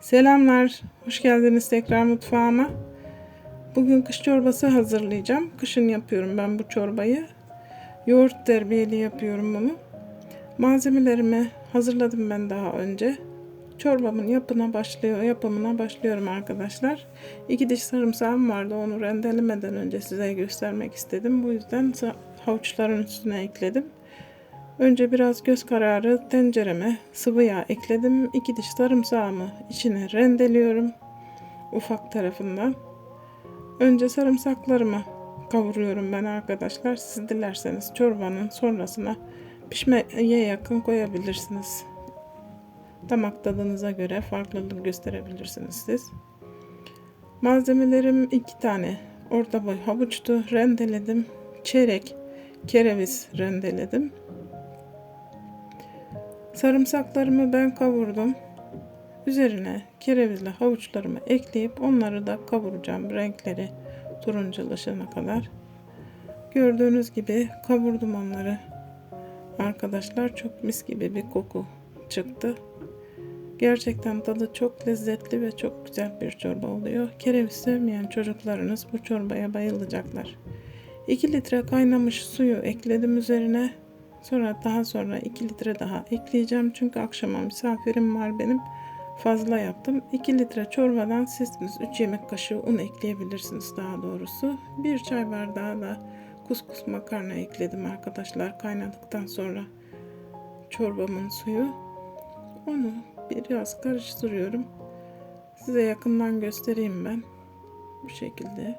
Selamlar, hoş geldiniz tekrar mutfağıma. Bugün kış çorbası hazırlayacağım. Kışın yapıyorum ben bu çorbayı. Yoğurt terbiyeli yapıyorum bunu. Malzemelerimi hazırladım ben daha önce. Çorbamın yapına başlıyor, yapımına başlıyorum arkadaşlar. İki diş sarımsağım vardı. Onu rendelemeden önce size göstermek istedim. Bu yüzden havuçların üstüne ekledim. Önce biraz göz kararı tencereme sıvı yağ ekledim. İki diş sarımsağımı içine rendeliyorum. Ufak tarafından. Önce sarımsaklarımı kavuruyorum ben arkadaşlar. Siz dilerseniz çorbanın sonrasına pişmeye yakın koyabilirsiniz. Damak tadınıza göre farklılık gösterebilirsiniz siz. Malzemelerim iki tane orta boy havuçtu. Rendeledim. Çeyrek kereviz rendeledim. Sarımsaklarımı ben kavurdum. Üzerine kerevizli havuçlarımı ekleyip onları da kavuracağım renkleri turunculaşana kadar. Gördüğünüz gibi kavurdum onları. Arkadaşlar çok mis gibi bir koku çıktı. Gerçekten tadı çok lezzetli ve çok güzel bir çorba oluyor. Kereviz sevmeyen çocuklarınız bu çorbaya bayılacaklar. 2 litre kaynamış suyu ekledim üzerine. Sonra daha sonra 2 litre daha ekleyeceğim. Çünkü akşama misafirim var benim. Fazla yaptım. 2 litre çorbadan siz 3 yemek kaşığı un ekleyebilirsiniz daha doğrusu. 1 çay bardağı da kuskus makarna ekledim arkadaşlar kaynadıktan sonra çorbamın suyu. Onu biraz karıştırıyorum. Size yakından göstereyim ben. Bu şekilde.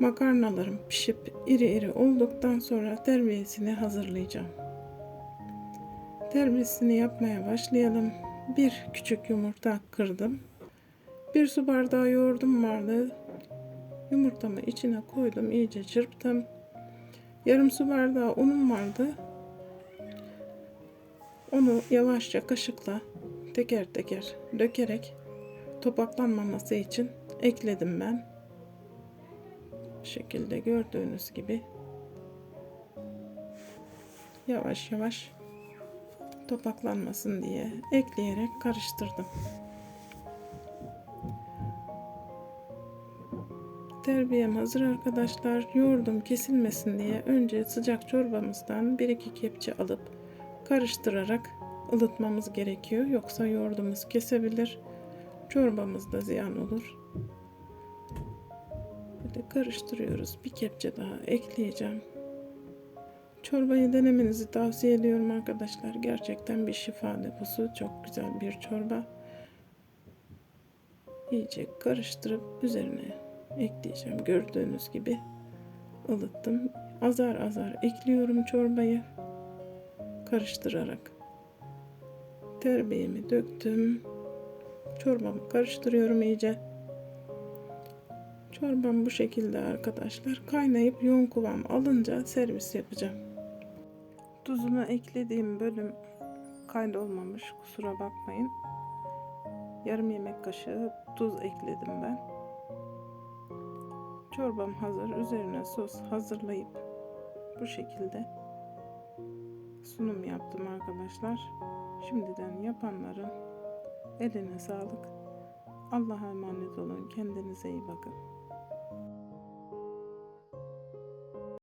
Makarnalarım pişip iri iri olduktan sonra terbiyesini hazırlayacağım. Terbiyesini yapmaya başlayalım. Bir küçük yumurta kırdım. Bir su bardağı yoğurdum vardı. Yumurtamı içine koydum, iyice çırptım. Yarım su bardağı unum vardı. Onu yavaşça kaşıkla teker teker dökerek topaklanmaması için ekledim ben şekilde gördüğünüz gibi yavaş yavaş topaklanmasın diye ekleyerek karıştırdım. Terbiyem hazır arkadaşlar. Yoğurdum kesilmesin diye önce sıcak çorbamızdan 1-2 kepçe alıp karıştırarak ılıtmamız gerekiyor. Yoksa yoğurdumuz kesebilir. Çorbamız da ziyan olur. Böyle karıştırıyoruz. Bir kepçe daha ekleyeceğim. Çorbayı denemenizi tavsiye ediyorum arkadaşlar. Gerçekten bir şifa deposu. Çok güzel bir çorba. İyice karıştırıp üzerine ekleyeceğim. Gördüğünüz gibi ılıttım. Azar azar ekliyorum çorbayı. Karıştırarak. Terbiyemi döktüm. Çorbamı karıştırıyorum iyice. Çorbam bu şekilde arkadaşlar. Kaynayıp yoğun kıvam alınca servis yapacağım. Tuzunu eklediğim bölüm kaydolmamış. Kusura bakmayın. Yarım yemek kaşığı tuz ekledim ben. Çorbam hazır. Üzerine sos hazırlayıp bu şekilde sunum yaptım arkadaşlar. Şimdiden yapanların eline sağlık. Allah'a emanet olun. Kendinize iyi bakın.